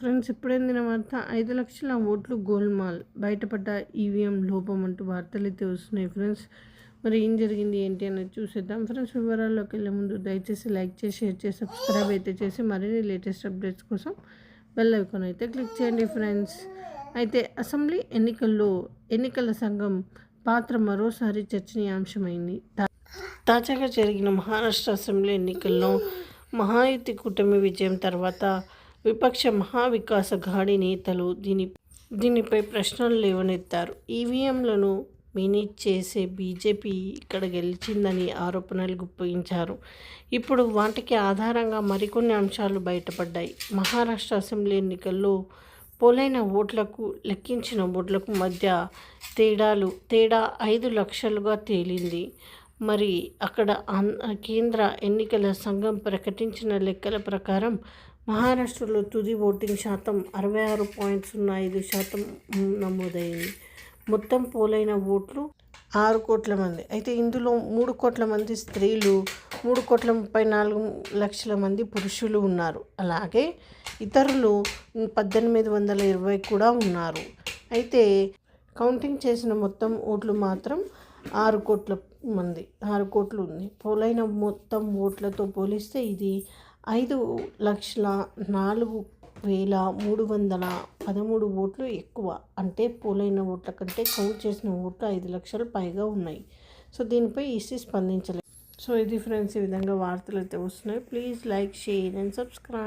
Friends ఇప్పుడైంది వార్త ఐదు లక్షల ఓట్లు గోల్మాల్. బయటపడ్డ ఈవీఎం లోపం అంటూ వార్తలు అయితే వస్తున్నాయి ఫ్రెండ్స్. మరి ఏం జరిగింది ఏంటి అనేది చూసేద్దాం. ఫ్రెండ్స్ వివరాల్లోకి వెళ్ళే ముందు దయచేసి లైక్ చేసి షేర్ చేసి సబ్స్క్రైబ్ అయితే చేసి మరిన్ని లేటెస్ట్ అప్డేట్స్ కోసం బెల్ ఐకాన్ అయితే క్లిక్ చేయండి ఫ్రెండ్స్. అయితే అసెంబ్లీ ఎన్నికల్లో ఎన్నికల సంఘం పాత్ర మరోసారి చర్చనీయాంశమైంది. తాజాగా జరిగిన మహారాష్ట్ర అసెంబ్లీ ఎన్నికల్లో మహాయుతి కూటమి విజయం తర్వాత విపక్ష మహావికాస ఘాడి నేతలు దీని దీనిపై ప్రశ్నలు లేవనెత్తారు. ఈవీఎంలను మేనేజ్ చేసే బీజేపీ ఇక్కడ గెలిచిందని ఆరోపణలు గుప్పించారు. ఇప్పుడు వాటికి ఆధారంగా మరికొన్ని అంశాలు బయటపడ్డాయి. మహారాష్ట్ర అసెంబ్లీ ఎన్నికల్లో పోలైన ఓట్లకు లెక్కించిన ఓట్లకు మధ్య తేడాలు తేడా ఐదు లక్షలుగా తేలింది. మరి అక్కడ కేంద్ర ఎన్నికల సంఘం ప్రకటించిన లెక్కల ప్రకారం మహారాష్ట్రలో తుది ఓటింగ్ శాతం అరవై ఆరు పాయింట్ సున్నా ఐదు శాతం నమోదైంది. మొత్తం పోలైన ఓట్లు ఆరు కోట్ల మంది. అయితే ఇందులో మూడు కోట్ల మంది స్త్రీలు మూడు కోట్ల ముప్పై నాలుగు లక్షల మంది పురుషులు ఉన్నారు. అలాగే ఇతరులు పద్దెనిమిది వందల ఇరవై కూడా ఉన్నారు. అయితే కౌంటింగ్ చేసిన మొత్తం ఓట్లు మాత్రం ఆరు కోట్ల మంది ఆరు కోట్లు ఉంది. పోలైన మొత్తం ఓట్లతో పోలిస్తే ఇది ఐదు లక్షల నాలుగు వేల మూడు వందల పదమూడు ఓట్లు ఎక్కువ. అంటే పోలైన ఓట్ల కంటే కౌంట్ చేసిన ఓట్లు ఐదు లక్షల పైగా ఉన్నాయి. సో దీనిపై ఈసీ స్పందించలేదు. సో ఇది ఫ్రెండ్స్ ఈ విధంగా వార్తలు అయితే వస్తున్నాయి. Please like share and subscribe.